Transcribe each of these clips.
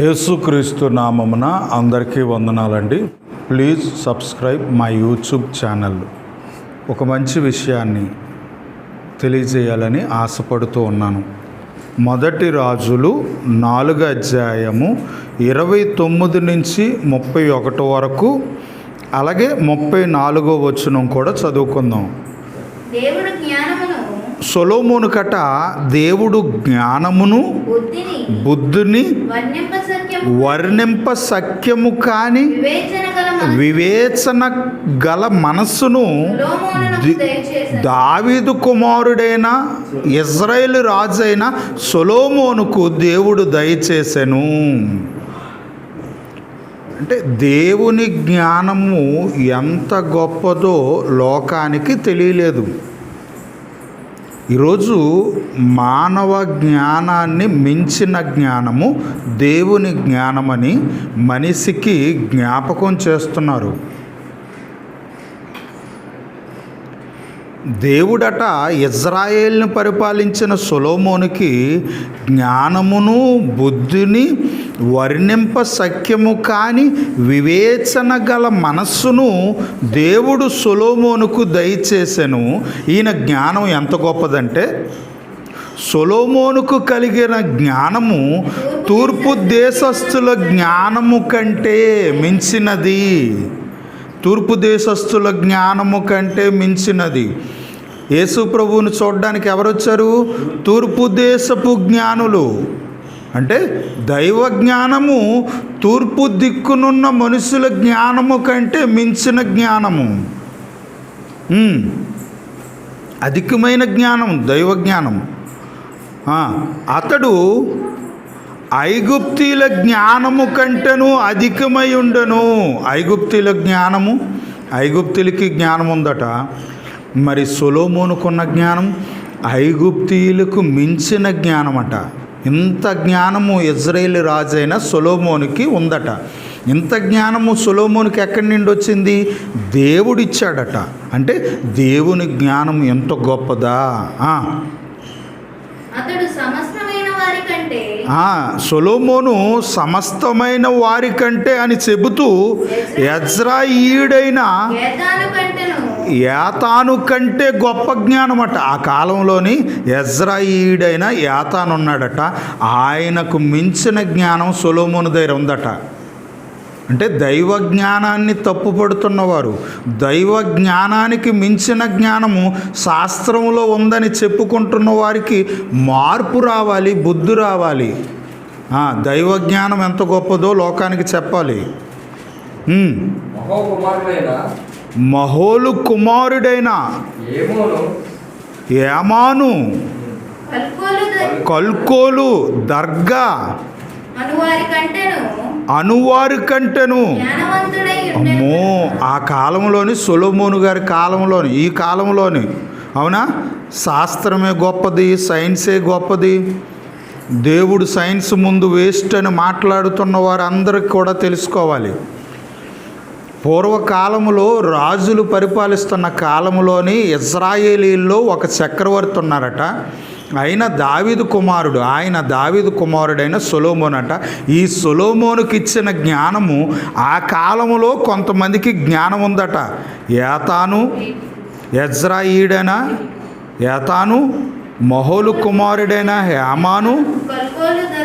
యేసుక్రీస్తు నామమున అందరికీ వందనాలండి. Please subscribe my YouTube channel. ఒక మంచి విషయాన్ని తెలియజేయాలని ఆశపడుతూ ఉన్నాను. మొదటి రాజులు నాలుగు అధ్యాయము ఇరవై తొమ్మిది నుంచి ముప్పై ఒకటి వరకు అలాగే ముప్పై నాలుగో వచనం కూడా చదువుకుందాం. సొలోమోను కట దేవుడు జ్ఞానమును బుద్ధిని వర్ణింప సఖ్యము కాని వివేచన గల మనస్సును. దావీదు కుమారుడైన ఇజ్రాయేల్ రాజైన సొలోమోనుకు దేవుడు దయచేసెను. అంటే దేవుని జ్ఞానము ఎంత గొప్పదో లోకానికి తెలియలేదు. ఈరోజు మానవ జ్ఞానాన్ని మించిన జ్ఞానము దేవుని జ్ఞానమని మనిషికి జ్ఞాపకం చేస్తున్నారు. దేవుడట ఇజ్రాయేల్ని పరిపాలించిన సొలోమోనికి జ్ఞానమును బుద్ధిని వర్ణింప సఖ్యము కాని వివేచన గల మనస్సును దేవుడు సొలోమోనుకు దయచేసెను. ఈయన జ్ఞానం ఎంత గొప్పదంటే సొలోమోనుకు కలిగిన జ్ఞానము తూర్పు దేశస్థుల జ్ఞానము కంటే మించినది. తూర్పు దేశస్థుల జ్ఞానము కంటే మించినది. యేసు ప్రభువుని చూడడానికి ఎవరు వచ్చారు తూర్పు దేశపు జ్ఞానులు. అంటే దైవ జ్ఞానము తూర్పు దిక్కునున్న మనుషుల జ్ఞానము కంటే మించిన జ్ఞానము. అధికమైన జ్ఞానం దైవ జ్ఞానం అతడు ఐగుప్తీల జ్ఞానము కంటేను అధికమై ఉండను. ఐగుప్తీల జ్ఞానము ఐగుప్తులకి జ్ఞానం ఉందట. మరి సొలోమోనుకున్న జ్ఞానం ఐగుప్తీయులకు మించిన జ్ఞానమట. ఇంత జ్ఞానము ఇజ్రాయేల్ రాజైన సొలోమోనికి ఉందట. ఇంత జ్ఞానము సొలోమోనికి ఎక్కడి నుండి వచ్చింది? దేవుడిచ్చాడట. అంటే దేవుని జ్ఞానం ఎంత గొప్పదా? అతడు సమస్త సొలోమోను సమస్తమైన వారి కంటే అని చెబుతూ కంటెను. యాతాను కంటే గొప్ప జ్ఞానమట. ఆ కాలంలోని యజ్రాయిడైన యాతాను ఉన్నాడట ఆయనకు మించిన జ్ఞానం సొలోమోను దగ్గర ఉందట. అంటే దైవ జ్ఞానాన్ని తప్పుపడుతున్నవారు. దైవ జ్ఞానానికి మించిన జ్ఞానము శాస్త్రంలో ఉందని చెప్పుకుంటున్న వారికి మార్పు రావాలి బుద్ధి రావాలి. ఆ, దైవ జ్ఞానం ఎంత గొప్పదో లోకానికి చెప్పాలి. మహోలు కుమారుడైన? ఏమోను? ఏమాను? కల్కోలు ద- కల్కోలు దర్గా. అనువారి కంటెను అమ్మో ఆ కాలంలోని సొలోమోను గారి కాలంలోని ఈ కాలంలోని అవునా? శాస్త్రమే గొప్పది సైన్సే గొప్పది. దేవుడు సైన్స్ ముందు వేస్ట్ అని మాట్లాడుతున్న వారందరికీ కూడా తెలుసుకోవాలి. పూర్వకాలములో రాజులు పరిపాలిస్తున్న కాలంలోని ఇజ్రాయేలీల్లో ఒక చక్రవర్తి ఉన్నారట. ఆయన దావీదు కుమారుడు ఆయన దావీదు కుమారుడైన సొలోమోన్ అట ఈ సొలోమోనుకి ఇచ్చిన జ్ఞానము ఆ కాలములో కొంతమందికి జ్ఞానం ఉందట. ఏతాను ఎజ్రాయిడైన ఏతాను మహోలు కుమారుడైన హేమాను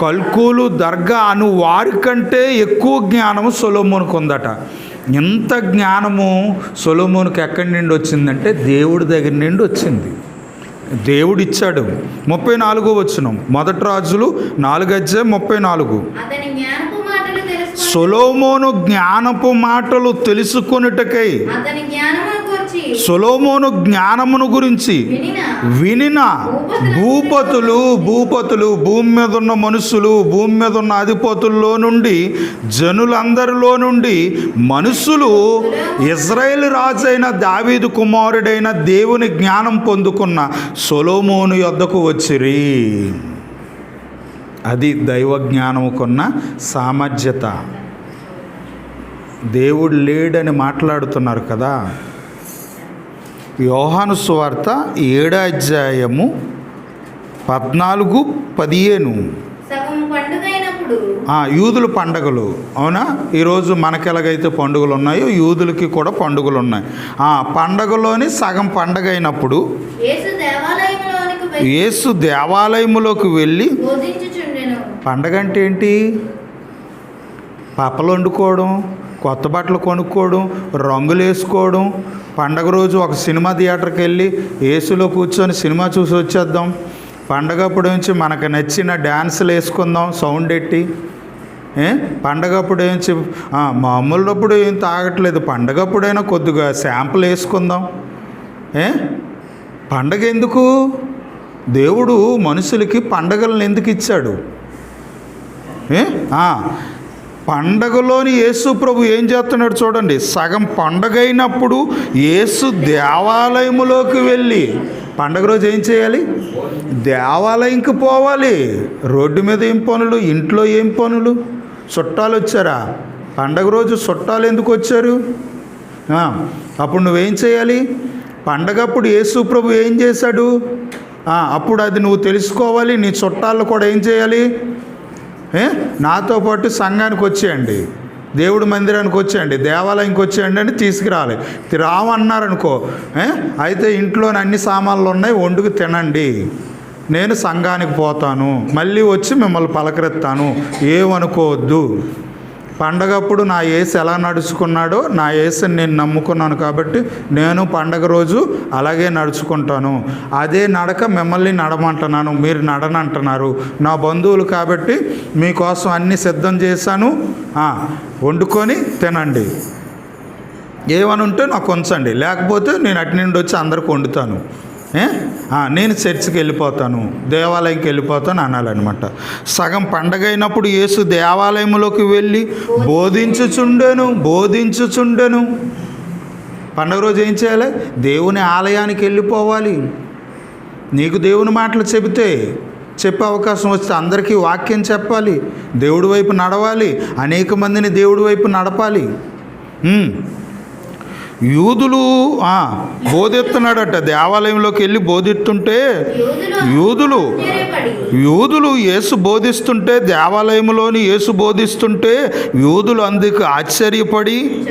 కల్కూలు దర్గా అను వారి కంటే ఎక్కువ జ్ఞానము సొలోమోనుకు ఉందట. ఇంత జ్ఞానము సొలోమోనుకి ఎక్కడి నుండి వచ్చిందంటే దేవుడి దగ్గర నుండి వచ్చింది. దేవుడు ఇచ్చాడు ముప్పై నాలుగో వచ్చినం మొదటి రాజులు నాలుగు అధ్యాయం ముప్పై నాలుగు. సొలోమోను జ్ఞానపు మాటలు తెలుసుకొనుటకై సొలోమోను జ్ఞానమును గురించి వినిన? భూపతులు భూపతులు భూమి మీద ఉన్న మనుషులు భూమి మీద ఉన్న అధిపతుల్లో నుండి జనులందరిలో నుండి మనుషులు ఇజ్రాయేల్ రాజైన దావీదు కుమారుడైన దేవుని జ్ఞానం పొందుకున్న సొలోమోను యొద్దకు వచ్చిరి. అది దైవ జ్ఞానముకున్న సామర్థ్యత. దేవుడు లేడని మాట్లాడుతున్నారు కదా. యోహాను సువార్త ఏడో అధ్యాయము పద్నాలుగు పదిహేను. యూదుల పండగలు. అవునా? ఈరోజు మనకి ఎలాగైతే పండుగలు ఉన్నాయో యూదులకి కూడా పండుగలు ఉన్నాయి ఆ పండగలోని సగం పండగ అయినప్పుడు యేసు దేవాలయములోకి వెళ్ళి పండగ అంటే ఏంటి పప్పలు వండుకోవడం. కొత్త బట్టలు కొనుక్కోవడం రంగులు వేసుకోవడం పండగ రోజు ఒక సినిమా థియేటర్కి వెళ్ళి ఏసీలో కూర్చొని సినిమా చూసి వచ్చేద్దాం. పండగప్పుడు నుంచి మనకు నచ్చిన డ్యాన్సులు వేసుకుందాం సౌండ్ ఎట్టి. పండగప్పుడు ఏం చెప్ మామూలప్పుడు ఏం తాగట్లేదు. పండగప్పుడైనా కొద్దిగా శాంపుల్ వేసుకుందాం. ఏ? పండగ ఎందుకు దేవుడు మనుషులకి పండగలను ఎందుకు ఇచ్చాడు? ఏ? పండగలోని యేసు ప్రభు ఏం చేస్తున్నాడు చూడండి. సగం పండగ అయినప్పుడు యేసు దేవాలయములోకి వెళ్ళి పండగ రోజు ఏం చేయాలి? దేవాలయంకి పోవాలి. రోడ్డు మీద ఏం పనులు? ఇంట్లో ఏం పనులు? చుట్టాలు వచ్చారా? పండగ రోజు చుట్టాలు ఎందుకు వచ్చారు? అప్పుడు నువ్వేం చేయాలి? పండగప్పుడు యేసు ప్రభు ఏం చేశాడు? అప్పుడు అది నువ్వు తెలుసుకోవాలి. నీ చుట్టాలు కూడా ఏం చేయాలి? నాతో పాటు సంఘానికి వచ్చేయండి. దేవుడు మందిరానికి వచ్చేయండి. దేవాలయంకి వచ్చేయండి అని తీసుకురాలి. రామన్నారనుకో అయితే ఇంట్లోని అన్ని సామాన్లు ఉన్నాయి వండుకు తినండి. నేను సంఘానికి పోతాను. మళ్ళీ వచ్చి మిమ్మల్ని పలకరిస్తాను. ఏమనుకోవద్దు. పండగప్పుడు నా ఏసు ఎలా నడుచుకున్నాడో నా ఏసుని నేను నమ్ముకున్నాను కాబట్టి నేను పండగ రోజు అలాగే నడుచుకుంటాను. అదే నడక మిమ్మల్ని నడమంటున్నాను. మీరు నడనంటున్నారు. నా బంధువులు కాబట్టి మీకోసం అన్ని సిద్ధం చేశాను. వండుకొని తినండి. ఏమని ఉంటే నాకు ఉంచండి. లేకపోతే నేను అటు నుండి వచ్చి అందరికి వండుతాను. నేను చర్చికి వెళ్ళిపోతాను. దేవాలయంకి వెళ్ళిపోతాను అనాలన్నమాట. సగం పండగ అయినప్పుడు యేసు దేవాలయంలోకి వెళ్ళి బోధించుచుండెను బోధించుచుండెను. పండగ రోజు ఏం చేయాలి? దేవుని ఆలయానికి వెళ్ళిపోవాలి. నీకు దేవుని మాటలు చెబితే చెప్పే అవకాశం వస్తే అందరికీ వాక్యం చెప్పాలి. దేవుడి వైపు నడవాలి. అనేక మందిని దేవుడి వైపు నడపాలి. యూదులు బోధెత్తున్నాడట. దేవాలయంలోకి వెళ్ళి బోధిస్తుంటే యూదులు యూదులు యేసు బోధిస్తుంటే దేవాలయంలోని యేసు బోధిస్తుంటే యూదులు అందుకు ఆశ్చర్యపడి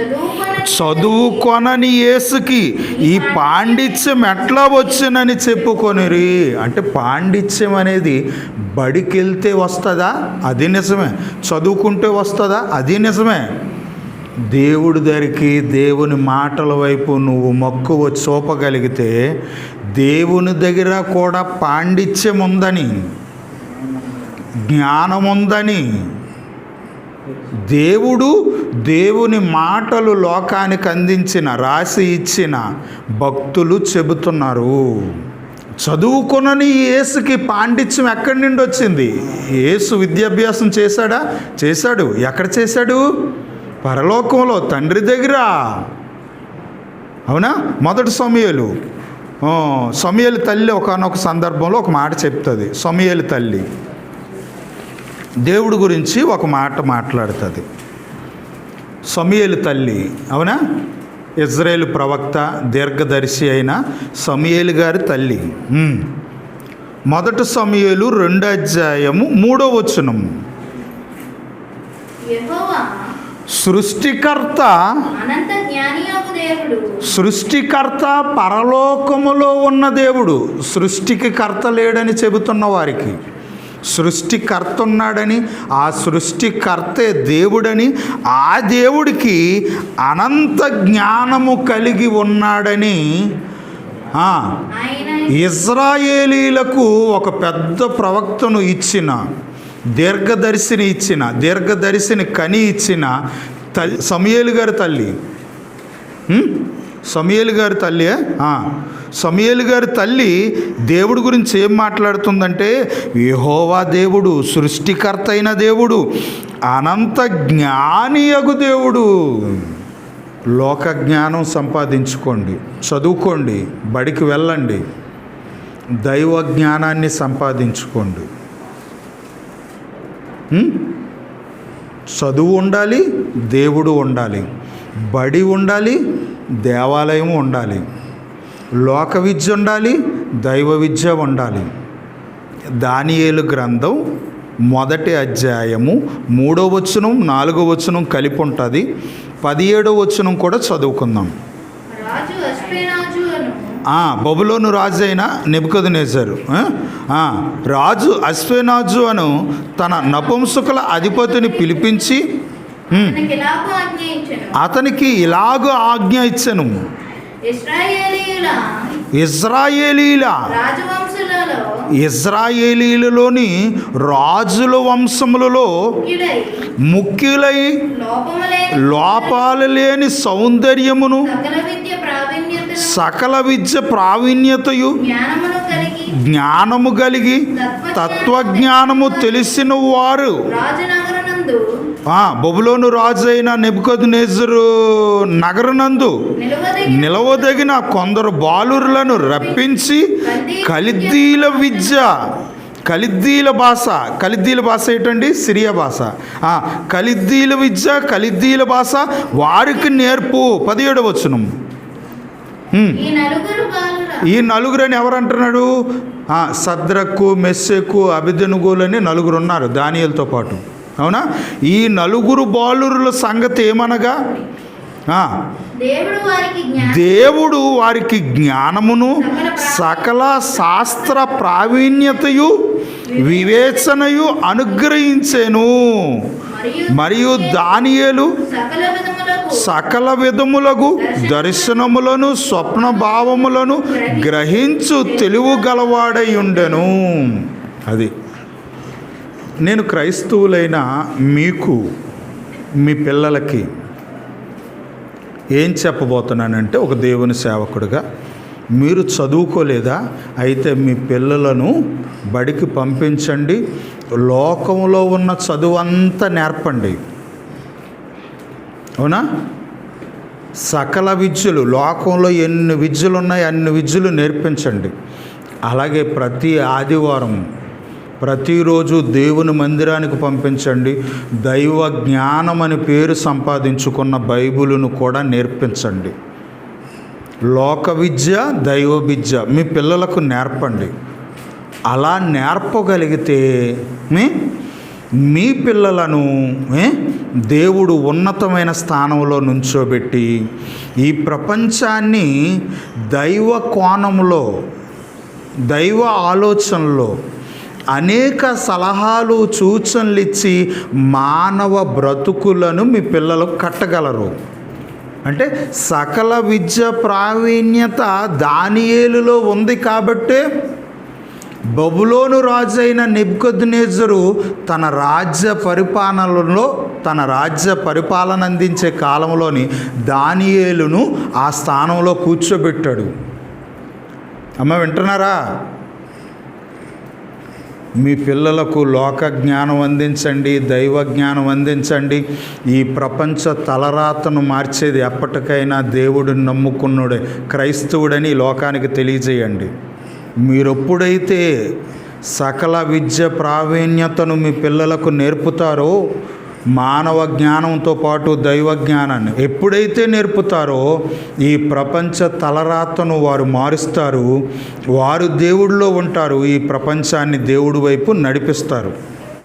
చదువుకొనని యేసుకి ఈ పాండిత్యం ఎట్లా వచ్చినని చెప్పుకొనిరి. అంటే పాండిత్యం అనేది బడికెళ్తే వస్తుందా? అది నిజమే. చదువుకుంటే వస్తుందా? అది నిజమే. దేవుడి దగ్గరికి దేవుని మాటల వైపు నువ్వు మక్కువ చూపగలిగితే దేవుని దగ్గర కూడా పాండిత్యం ఉందని జ్ఞానం ఉందని. దేవుడు దేవుని మాటలు లోకానికి అందించిన రాసి ఇచ్చిన భక్తులు చెబుతున్నారు. చదువుకునని యేసుకి పాండిత్యం ఎక్కడి నుండి వచ్చింది? యేసు విద్యాభ్యాసం చేశాడా? చేశాడు. ఎక్కడ చేశాడు? పరలోకంలో తండ్రి దగ్గర. అవునా? మొదటి సమయలు. సమయలు తల్లి ఒకనొక సందర్భంలో ఒక మాట చెప్తుంది. సమయలు తల్లి. దేవుడి గురించి ఒక మాట మాట్లాడుతుంది. సమయలు తల్లి. అవునా? ఇజ్రాయేల్ ప్రవక్త దీర్ఘదర్శి అయిన సమయేలు గారి తల్లి. మొదటి సమయలు రెండో అధ్యాయము మూడో వచనం. సృష్టికర్త సృష్టికర్త పరలోకములో ఉన్న దేవుడు. సృష్టికి కర్త లేడని చెబుతున్న వారికి. సృష్టికర్త ఉన్నాడని ఆ సృష్టికర్తే దేవుడని ఆ దేవుడికి అనంత జ్ఞానము కలిగి ఉన్నాడని ఇజ్రాయేలీలకు ఒక పెద్ద ప్రవక్తను ఇచ్చిన దీర్ఘదర్శిని ఇచ్చిన దీర్ఘదర్శిని కని ఇచ్చిన తల్లి సమయేలు గారి తల్లి. సమయేలు గారి తల్లి సమయేలు గారి తల్లి దేవుడి గురించి ఏం మాట్లాడుతుందంటే యహోవా దేవుడు సృష్టికర్త అయిన దేవుడు అనంత జ్ఞానియగు దేవుడు. లోక జ్ఞానం సంపాదించుకోండి చదువుకోండి బడికి వెళ్ళండి దైవ జ్ఞానాన్ని సంపాదించుకోండి. చదువు ఉండాలి దేవుడు ఉండాలి. బడి ఉండాలి దేవాలయం ఉండాలి. లోక విద్య ఉండాలి దైవ విద్య ఉండాలి. దానియేలు గ్రంథం మొదటి అధ్యాయము మూడో వచనం నాలుగో వచనం కలిపి ఉంటుంది. పదిహేడో వచనం కూడా చదువుకుందాం. బబులోను రాజు అయిన నెబుకదునేజరు రాజు అశ్వనాజు అను తన నపుంసకుల అధిపతిని పిలిపించి అతనికి ఇలాగ ఆజ్ఞ ఇచ్చను. ఇజ్రాయేలీల ఇజ్రాయేలీలలోని రాజుల వంశములలో ముఖ్యులై లోపాలు లేని సౌందర్యమును సకల విద్య ప్రావీణ్యతయు జ్ఞానము కలిగి తత్వజ్ఞానము తెలిసిన వారు. బొబులోను రాజు అయిన నెబుకద్నేజరు నగరనందు నిలవదగిన కొందరు బాలురులను రప్పించి కలిద్దీల విద్య కలిద్దీల భాష కలిద్దీల భాష ఏంటండి? సిరియా భాష. కలిద్దీల విద్య కలిద్దీల భాష వారికి నేర్పు. పదిహేడు వచనం. హ్మ్. ఈ నలుగురు ఈ నలుగురని ఎవరు అంటున్నాడు ఆ, సద్రకు మెస్సెకు అభిదనుగోలని నలుగురు ఉన్నారు దానియలతో పాటు. అవునా? ఈ నలుగురు బాలురుల సంగతి ఏమనగా? దేవుడు వారికి జ్ఞానమును సకల శాస్త్ర ప్రావీణ్యతయు వివేచనయు అనుగ్రహించెను. మరియు దానియేలు సకల విధములకు దర్శనములను స్వప్న భావములను గ్రహించు తెలివి గలవాడై ఉండెను. అది. నేను క్రైస్తవులైన మీకు మీ పిల్లలకి ఏం చెప్పబోతున్నానంటే ఒక దేవుని సేవకుడుగా మీరు చదువుకోలేదా? అయితే మీ పిల్లలను బడికి పంపించండి. లోకంలో ఉన్న చదువు అంతా నేర్పండి. అవునా? సకల విద్యలు లోకంలో ఎన్ని విద్యలు ఉన్నాయి అన్ని విద్యలు నేర్పించండి. అలాగే ప్రతి ఆదివారం ప్రతిరోజు దేవుని మందిరానికి పంపించండి. దైవ జ్ఞానం అని పేరు సంపాదించుకున్న బైబులును కూడా నేర్పించండి. లోక విద్య దైవ విద్య మీ పిల్లలకు నేర్పండి. అలా నేర్పగలిగితే మీ? మీ పిల్లలను దేవుడు ఉన్నతమైన స్థానంలో నుంచోబెట్టి ఈ ప్రపంచాన్ని దైవ కోణంలో దైవ ఆలోచనలో అనేక సలహాలు సూచనలు ఇచ్చి మానవ బ్రతుకులను మీ పిల్లలకు కట్టగలరు. అంటే సకల విద్య ప్రావీణ్యత దానియేలులో ఉంది కాబట్టే బబులోను రాజు అయిన నెబ్కొద్నేజరు తన రాజ్య పరిపాలనలో తన రాజ్య పరిపాలన అందించే కాలంలోని దానియేలును ఆ స్థానంలో కూర్చోబెట్టాడు. అమ్మ వింటున్నారా? మీ పిల్లలకు లోక జ్ఞానం అందించండి దైవ జ్ఞానం అందించండి. ఈ ప్రపంచ తలరాతను మార్చేది ఎప్పటికైనా దేవుడిని నమ్ముకున్నాడే క్రైస్తవుడని ఈ లోకానికి తెలియజేయండి. మీరెప్పుడైతే సకల విద్య ప్రావీణ్యతను మీ పిల్లలకు నేర్పుతారో మానవ జ్ఞానంతో పాటు దైవ జ్ఞానాన్ని ఎప్పుడైతే నేర్పుతారో ఈ ప్రపంచ తలరాతను వారు మారుస్తారు. వారు దేవుడిలో ఉంటారు. ఈ ప్రపంచాన్ని దేవుడి వైపు నడిపిస్తారు.